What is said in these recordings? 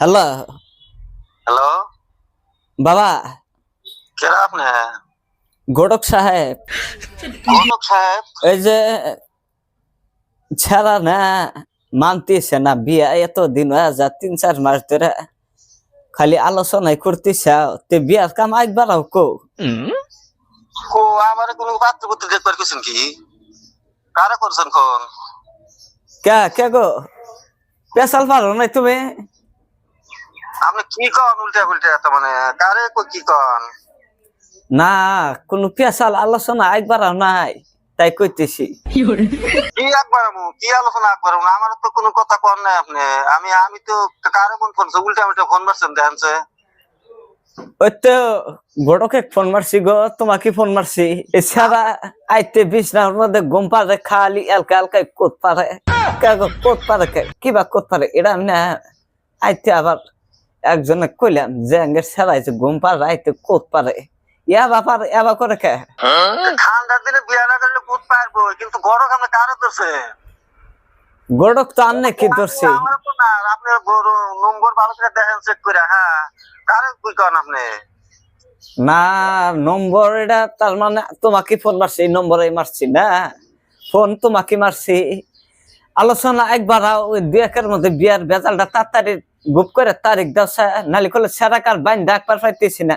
Hello. Hello. বাবা। কেরা আপনি? গোডক সাহেব। কনক সাহেব? এই যে ছাড়া না মানতেছে না বিয়া এত দিন হয়ে যা তিন চার মাস ধরে খালি আলোচনাই করতেছে। তে বিয়ার কাম একবার কো কো আমার কোনো পাত্র করতে দেখবার কিছু কি? কারা করছেন কোন? কে কে গো? পেশাল পারো নাই তুমি? আপনি কি কন উল্টা উল্টা এত মানে? কারে কো কি কন? না কোনো পেশাল আলোচনা একবার নাই তাই কইতেছি। কি একবার কি আলোচনা একবার আমু? আমার তো কোনো কথা কন নাই আপনি। আমি আমি তো কারে কোন ফোন উল্টা উল্টা ফোন মারছেন দেখেনছে ওই তো ফোন মারছি গো তোমাকে ফোন মারছি। এছাড়া আইতে বিছনার মধ্যে ঘুম পারে খালি এলকা এলকাই কোত পারে কোত পারে কে কিবা কোত পারে এটা আমি না। আইতে আবার একজনে কইলাম যে আঙ্গের ছাড়াইছে ঘুম পারে আইতে কোত পারে ইয়া বাপার এবা করে কে? ঠান্ডার দিনে বিয়া না করলে বুধ পারব? কিন্তু গরম আপনি কারে ধরছে? গোডক তো আননে কি ধরছি? আমার তো না আপনি বড় নম্বর ভালো করে দেখেন চেক করে হ্যাঁ? কারে কি কন আপনি? না নম্বর এটা তার মানে তোমাকে ফোন মারছি এই নম্বরে মারছি না? ফোন তোমাকে মারছি। আলোচনা একবার ওই দু একের মধ্যে বিয়ার বেজালটা তাড়াতাড়ি গুপ করে তারিখ দাও নালি করলে সেরাকার বাইন ডাকবার পাইতেছি না।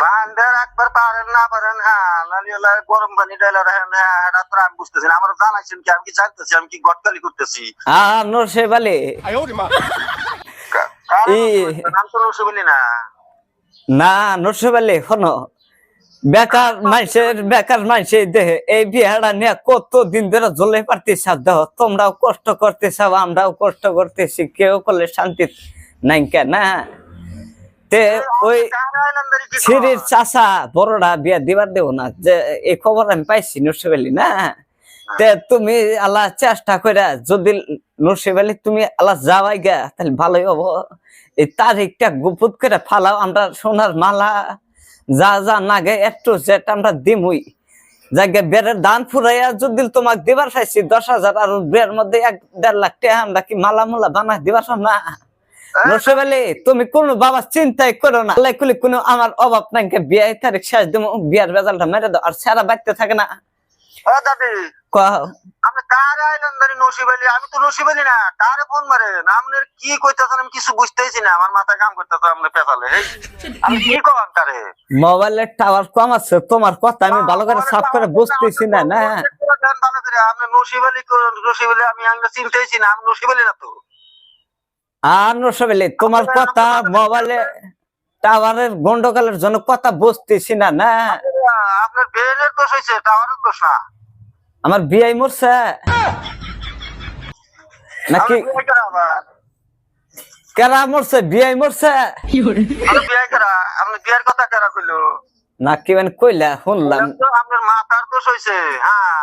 বান্ধে রাখবার পারেন না পারেন হ্যাঁ নালি গরম পানি ডাইলে রাখেন হ্যাঁ এটা তো আমি বুঝতেছি না আমার জানাইছেন কি আমি কি জানতেছি আমি কি গটকালি করতেছি? বলি না। না নরসে বালে শোনো বেকার মানুষের বেকার মানুষের দেহে এই বিহারা নিয়ে কত দিন ধরে জ্বলে পারতেছ দেহ তোমরাও কষ্ট করতেছ আমরাও কষ্ট করতেছি কেউ করলে শান্তি নাই কেন? না তে ওই কারে আইল্যান্ডারি কি সিঁড়ির চাষা বড়রা বিয়া দিবার দেব না যে এই খবর আমি পাইছি নরসিবালি না? তে তুমি আল্লাহ চেষ্টা করে যদি নরসিবালি তুমি আল্লাহ যাওয়াই গা তাহলে ভালোই হব। এই তারিখটা গুপুত করে ফালাও আমরা সোনার মালা যা যা নাগে একটু জেট আমরা দিমুই। জায়গা বেড়ের দান ফুরাইয়া যদি তোমাকে দিবার চাইছি দশ হাজার আর বের মধ্যে এক দেড় লাখ টাকা আমরা কি মালা মুলা বানা দিবার না? নরসিবালি তুমি কোনো বাবা চিন্তাই করো না। আল্লাহ কুলি কোনো আমার অভাব নাই বিয়ে তারিখ শেষ দেবো বিয়ার রেজাল্টটা মেরে দাও আর সারা বাড়তে থাকে না। ও আপনি আইল্যান্ডারি নসিবালি আমি তো নসিবালি না। কারে ফোন মারেন আপনার কি কইতেছেন আমি কিছু বুঝতেছি না। আমার মাথায় কাম করতেছে আপনি পেছালে আমি কি কারে? মোবাইলের টাওয়ার কম আছে তোমার কথা আমি ভালো করে সাফ করে বুঝতেছি না না। ভালো করে আপনি নসিবালি নসিবালি আমি চিনতেছি না আমি নসিবালি না তো আর নরসিবালি তোমার কথা মোবাইলে টাওয়ারের গন্ডগোলের জন্য কথা বুঝতেছি না না। আপনার বেলের দোষ হয়েছে টাওয়ারের দোষ না। আমার বিয়াই মরছে। নাকি করা মরছে? বিয়াই মরছে? আমি বিয়ে করা আপনি বিয়ের কথা কেরা কইলো? নাকি মানে কইলা শুনলাম। আপনার মা তার দোষ হয়েছে হ্যাঁ।